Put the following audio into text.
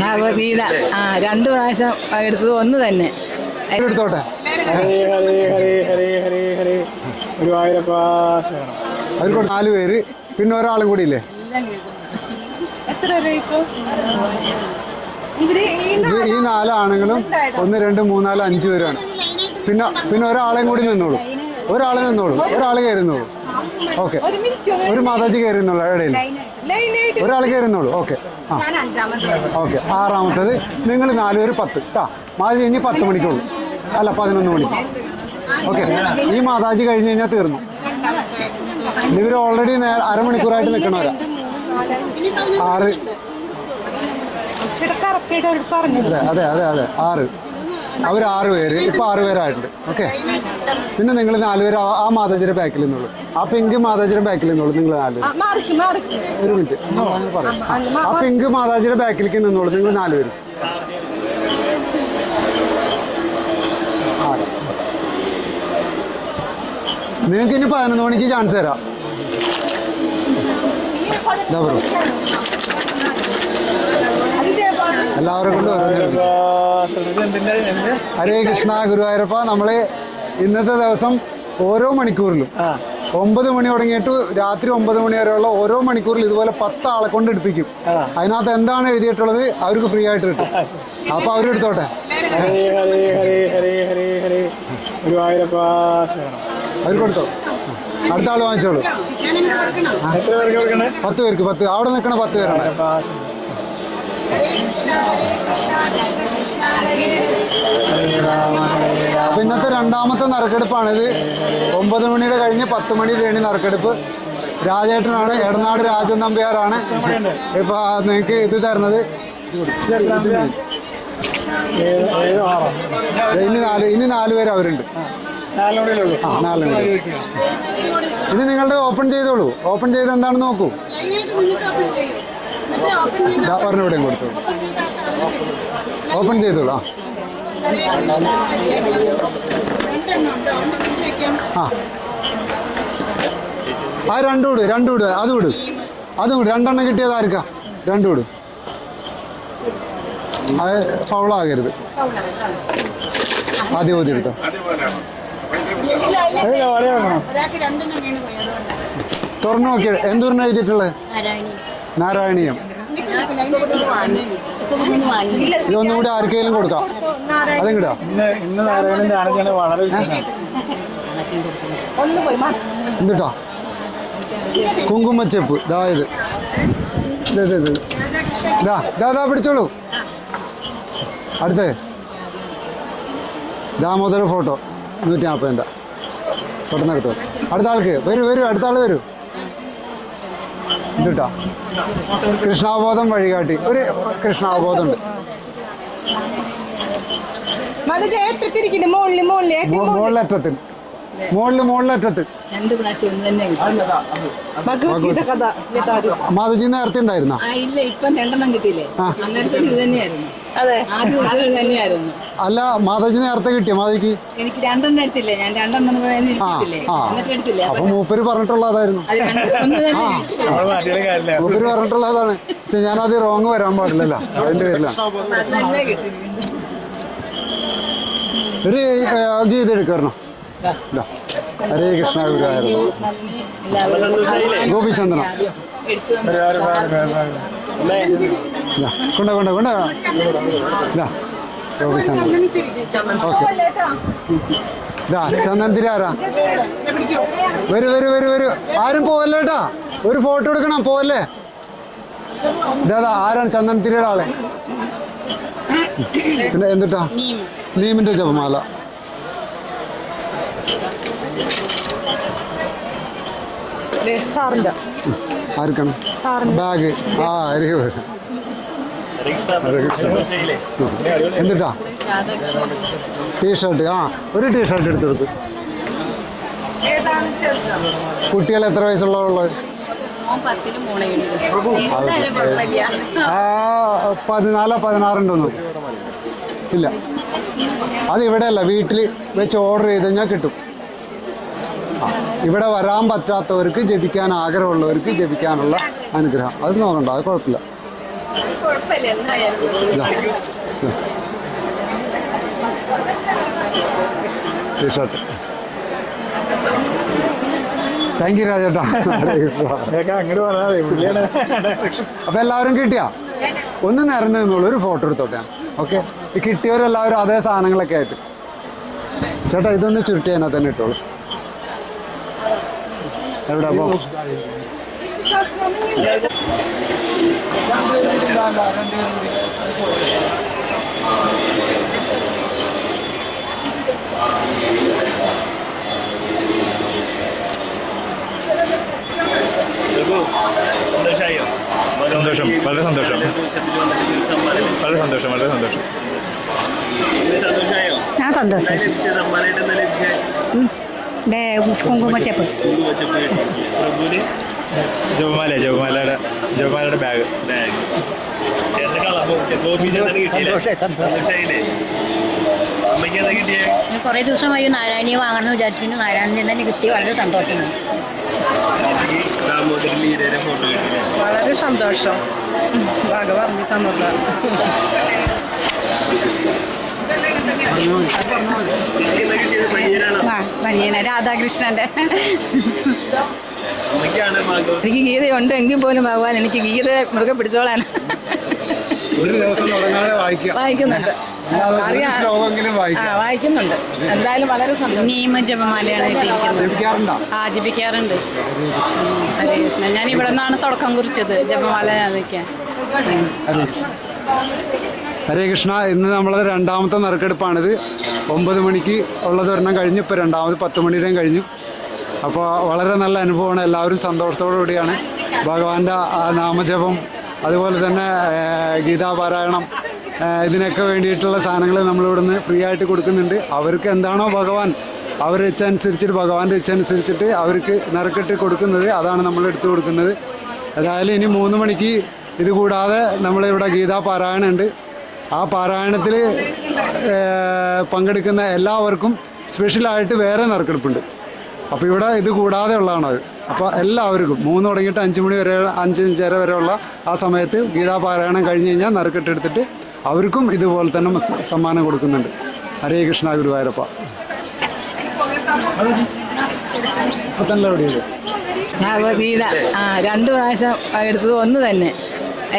ഭഗവത്ഗീത ആ രണ്ടു പ്രാവശ്യം എടുത്തത് ഒന്ന് തന്നെ. എടുത്തോട്ടെ? ഹരേ ഹരേ ഹരേ ഹരേ ഹരേ ഹരേ ഗുരുവായൂരപ്പ ശരണം അവർക്ക് നാല് പേര് പിന്നെ ഒരാളും കൂടി ഇല്ലേ? ഈ ഇത് ഈ നാല് ആണുങ്ങളും ഒന്ന് രണ്ട് മൂന്നാൽ അഞ്ച് പേരാണ്. പിന്നെ പിന്നെ ഒരാളെയും കൂടി നിന്നോളൂ. ഒരാൾ നിന്നോളൂ. ഒരാൾ കയറുന്നോളൂ ഓക്കെ. ഒരു മിനിറ്റ്. ഒരു മാതാജി കയറുന്നോളൂ ഇടയിൽ ഒരാൾ കയറുന്നോളൂ ഓക്കെ. ഓക്കെ ആറാമത്തത് നിങ്ങൾ നാലുപേർ പത്ത്. കേട്ടാ മാതാജി ഇനി പത്ത് മണിക്കുള്ളൂ. അല്ല പതിനൊന്ന് മണിക്ക്. ഓക്കെ ഈ മാതാജി കഴിഞ്ഞ് കഴിഞ്ഞാൽ തീർന്നു. ഇവർ ഓൾറെഡി അരമണിക്കൂറായിട്ട് നിൽക്കണവരാ ആറ്. അതെ അതെ അതെ ആറ്. അവർ ആറ് പേര്. ഇപ്പൊ ആറ് പേരായിട്ടുണ്ട്. ഓക്കെ പിന്നെ നിങ്ങൾ നാലുപേര് ആ- മാതാജിയുടെ ബാക്കിൽ നിന്നുള്ളൂ ആ പിങ്ക് മാതാജിയുടെ ബാക്കിൽ നിന്നുള്ളൂ നിങ്ങൾ നാലുപേര് ഒരു മിനിറ്റ് പറയാം. ആ പിങ്ക് മാതാജിയുടെ ബാക്കിലേക്ക് നിന്നോളൂ നിങ്ങൾ നാലുപേരും. നിങ്ങൾക്ക് ഇനി പതിനൊന്ന് മണിക്ക് ചാൻസ് തരാം. എല്ലാവരും കൊണ്ട് ഓരോന്നിനും ഹരേ കൃഷ്ണ ഗുരുവായൂരപ്പ നമ്മൾ ഇന്നത്തെ ദിവസം ഓരോ മണിക്കൂറിലും ഒമ്പത് മണി തുടങ്ങിയിട്ട് രാത്രി ഒമ്പത് മണി വരെയുള്ള ഓരോ മണിക്കൂറിൽ ഇതുപോലെ പത്ത് ആളെ കൊണ്ട് എടുപ്പിക്കും. അതിനകത്ത് എന്താണ് എഴുതിയിട്ടുള്ളത് അവർക്ക് ഫ്രീ ആയിട്ട് കിട്ടും. അപ്പൊ അവരെടുത്തോട്ടെ അവർ കൊടുത്തോ? അടുത്ത ആൾ വാങ്ങിച്ചോളൂ. പത്ത് പേർക്ക് പത്ത്. അവിടെ നിൽക്കണ പത്ത് പേരാണ്. അപ്പൊ ഇന്നത്തെ രണ്ടാമത്തെ നറുക്കെടുപ്പാണിത് ഒമ്പത് മണിയുടെ കഴിഞ്ഞ് പത്ത് മണി രേണി നറുക്കെടുപ്പ്. രാജേട്ടനാണ് എടനാട് രാജൻ നമ്പ്യാറാണ് ഇപ്പൊ നിങ്ങക്ക് ഇത് തരുന്നത്. ഇനി നാല് ഇനി നാല് പേര് അവരുണ്ട്. ഇനി നിങ്ങളുടെ ഓപ്പൺ ചെയ്തോളൂ. ഓപ്പൺ ചെയ്ത് എന്താണെന്ന് നോക്കൂ. ഒരെണ്ണം കൊടുത്തു. ഓപ്പൺ ചെയ്തോളൂ ആ. ആ. രണ്ടും വിട് രണ്ടും വിട് അത് വിട്. അതും വിട് രണ്ടെണ്ണം കിട്ടിയത് ആർക്കാ? രണ്ടും വിട്. അത് ഫൗളാകരുത്. ആദ്യം ഓതി എടുത്തോ. തുറന്നു നോക്കിയ എന്തോരം എഴുതിയിട്ടുള്ളത്? നാരായണീയം. ഇതൊന്നും കൂടി ആർക്കെങ്കിലും കൊടുക്കാം. അതും ഇന്ന് ഇന്ന് നാരായണന്റെ ആണെങ്കിൽ വളരെ എന്തിട്ടാ? കുങ്കുമച്ചെപ്പ്. ഇതാ. ഇത് ഇത് ഇത് പിടിച്ചോളൂ. അടുത്തേ. ദാമോദര ഫോട്ടോ. നൂറ്റി നാൽപ്പതിന്റെ പെട്ടെന്ന് എടുത്തോ അടുത്ത ആൾക്ക് വരൂ വരൂ അടുത്ത ആൾ വരൂ. എന്തിട്ടാ കൃഷ്ണാബോധം വഴികാട്ടി. ഒരു കൃഷ്ണാവബോധം മുകളിൽ. മുകളിലറ്റത്തിൽ മുകളിൽ മുകളിലറ്റത്ത് മാതാജി നേരത്തെ ഉണ്ടായിരുന്നോ? ഇല്ല ഇപ്പം രണ്ടെണ്ണം കിട്ടിയില്ലേ? അന്നേരത്തെ ഇത് തന്നെയായിരുന്നു. അതെ. ആദ്യം തന്നെയായിരുന്നു. അല്ല മാതാജി നേരത്തെ കിട്ടിയ? മാതാജിക്ക്? എനിക്ക് രണ്ടെണ്ണം എടുത്തില്ലേ? ഞാൻ രണ്ടെണ്ണം എടുത്തില്ലേ? അപ്പൊ മൂപ്പര് പറഞ്ഞിട്ടുള്ള അതായിരുന്നു മൂപ്പര് പറഞ്ഞിട്ടുള്ള അതാണ് പക്ഷെ ഞാനത് റോങ് വരാൻ പാടില്ലല്ലോ. അതിന്റെ പേരിലാണ് ഒരു ഗീത എടുക്കണം ഹരേ കൃഷ്ണ എല്ലാവരും ഗോപിചന്ദ്രൻ. കൊണ്ട കൊണ്ട കൊണ്ട. ഇതാ ഗോപിചന്ദ്രൻ ഓക്കെ ഇതാ ചന്ദനത്തിരി ആരാ? വരൂ വരൂ വരൂ വരൂ. ആരും പോവല്ലേട്ടാ ഒരു ഫോട്ടോ എടുക്കണം പോവല്ലേ? ഇതാ ആരാണ് ചന്ദനത്തിരിയുടെ ആളെ? പിന്നെ എന്തുട്ടാ? നീമിന്റെ ജപമാല. ആർക്കാണ്? ബാഗ്. ആ അരികെ വരും. എന്തിട്ടാ? ടീഷർട്ട് ആ ഒരു ടീഷർട്ട് എടുത്തെടുത്ത് കുട്ടികൾ എത്ര വയസ്സുള്ളവരുള്ളത്? പതിനാലോ പതിനാറുണ്ടോന്നു. ഇല്ല. അത് ഇവിടെ അല്ല വീട്ടിൽ വെച്ച് ഓർഡർ ചെയ്ത് കഴിഞ്ഞാൽ കിട്ടും. ഇവിടെ വരാൻ പറ്റാത്തവർക്ക് ജപിക്കാൻ ആഗ്രഹമുള്ളവർക്ക് ജപിക്കാനുള്ള അനുഗ്രഹം. അത് നോക്കണ്ട അത് കുഴപ്പമില്ല. ടീഷർട്ട് താങ്ക് യു രാജേട്ടാ. അങ്ങോട്ട് പറഞ്ഞാൽ അപ്പൊ എല്ലാവരും കിട്ടിയാ? ഒന്ന് നിരന്ന് നിന്നുള്ളൂ ഒരു ഫോട്ടോ എടുത്തോട്ടെ. ഓക്കെ കിട്ടിയവരെല്ലാവരും അതേ സാധനങ്ങളൊക്കെ ആയിട്ട്. ചേട്ടാ ഇതൊന്ന് ചുരുട്ടി അതിനകത്ത് തന്നെ ഇട്ടോളൂ. എവിടെ അപ്പൊ? സന്തോഷം വളരെ സന്തോഷം. വളരെ സന്തോഷം വളരെ സന്തോഷം. ഞാൻ സന്തോഷം. കുങ്കുമച്ചപ്പ്. പ്രഭുവിന് ജപമാല ജപമാലയുടെ ജപമാലയുടെ ബാഗ് ബാഗ് കുറേ ദിവസമായി നാരായണി വാങ്ങണമെന്ന് വിചാരിച്ചിരുന്നു. നാരായണനെ തന്നെ കിട്ടി. വളരെ സന്തോഷമാണ്. വളരെ സന്തോഷം. ഭഗവാൻ തന്നത്. ബനിയന രാധാകൃഷ്ണന്റെ. എനിക്ക് ഗീതയുണ്ട് എങ്കിൽ പോലും ഭഗവാൻ എനിക്ക് ഗീത മൃഗം പിടിച്ചോളാൻ. ഒരു ദിവസം വായിക്കാം. വായിക്കുന്നുണ്ട്. വായിക്കുന്നുണ്ട്. എന്തായാലും വളരെ സന്തോഷം. നിയമ ജപമാലയാണ് ആ ജപിക്കാറുണ്ട്. ഹരേ കൃഷ്ണ. ഞാൻ ഇവിടെ നിന്നാണ് തുടക്കം കുറിച്ചത് ജപമാല നിൽക്കാൻ ഹരേ കൃഷ്ണ. ഇന്ന് നമ്മളത് രണ്ടാമത്തെ നറുക്കെടുപ്പാണിത്. ഒമ്പത് മണിക്ക് ഉള്ളത് ഒരെണ്ണം കഴിഞ്ഞു ഇപ്പോൾ രണ്ടാമത് പത്ത് മണിയുടെയും കഴിഞ്ഞു. അപ്പോൾ വളരെ നല്ല അനുഭവമാണ്. എല്ലാവരും സന്തോഷത്തോടു കൂടിയാണ്. ഭഗവാന്റെ നാമജപം അതുപോലെ തന്നെ ഗീതാപാരായണം ഇതിനൊക്കെ വേണ്ടിയിട്ടുള്ള സാധനങ്ങൾ നമ്മളിവിടുന്ന് ഫ്രീ ആയിട്ട് കൊടുക്കുന്നുണ്ട്. അവർക്ക് എന്താണോ ഭഗവാൻ അവരുടെ ഇച്ഛ അനുസരിച്ചിട്ട് ഭഗവാന്റെ ഇച്ഛ അനുസരിച്ചിട്ട് അവർക്ക് നിറക്കിട്ട് കൊടുക്കുന്നത് അതാണ് നമ്മൾ എടുത്തു കൊടുക്കുന്നത്. ഏതായാലും ഇനി മൂന്ന് മണിക്ക് ഇതുകൂടാതെ നമ്മളിവിടെ ഗീതാ പാരായണം ഉണ്ട്. ആ പാരായണത്തിൽ പങ്കെടുക്കുന്ന എല്ലാവർക്കും സ്പെഷ്യലായിട്ട് വേറെ നറുക്കെടുപ്പുണ്ട്. അപ്പോൾ ഇവിടെ ഇത് കൂടാതെ ഉള്ളതാണ് അത്. അപ്പോൾ എല്ലാവർക്കും മൂന്ന് തുടങ്ങിയിട്ട് അഞ്ച് മണി വരെ അഞ്ച് അഞ്ചര വരെയുള്ള ആ സമയത്ത് ഗീതാപാരായണം കഴിഞ്ഞ് കഴിഞ്ഞാൽ നറുക്കെട്ടെടുത്തിട്ട് അവർക്കും ഇതുപോലെ തന്നെ സമ്മാനം കൊടുക്കുന്നുണ്ട്. ഹരേ കൃഷ്ണ ഗുരുവായൂരപ്പ. ആ രണ്ട് പ്രാവശ്യം എടുത്തത് ഒന്ന് തന്നെ.